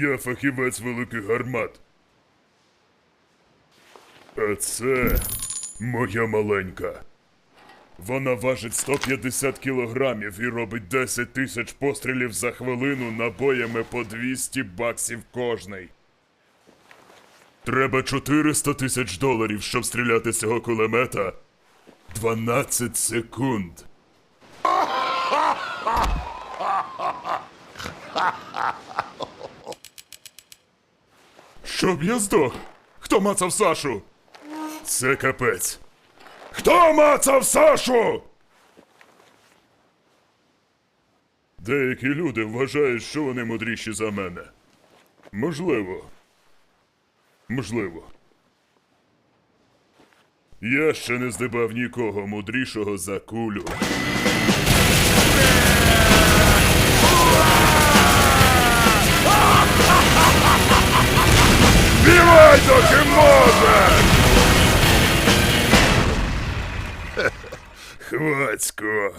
Я фахівець великих гармат. А це моя маленька. Вона важить 150 кілограмів і робить 10 тисяч пострілів за хвилину набоями по 200 баксів кожний. Треба 400 тисяч доларів, щоб стріляти з цього кулемета. 12 секунд. Щоб я здох? Хто мацав Сашу? Це капець. Хто мацав Сашу? Деякі люди вважають, що вони мудріші за мене. Можливо. Можливо. Я ще не здибав нікого мудрішого за кулю. Співай, доки можеш! Хвацько.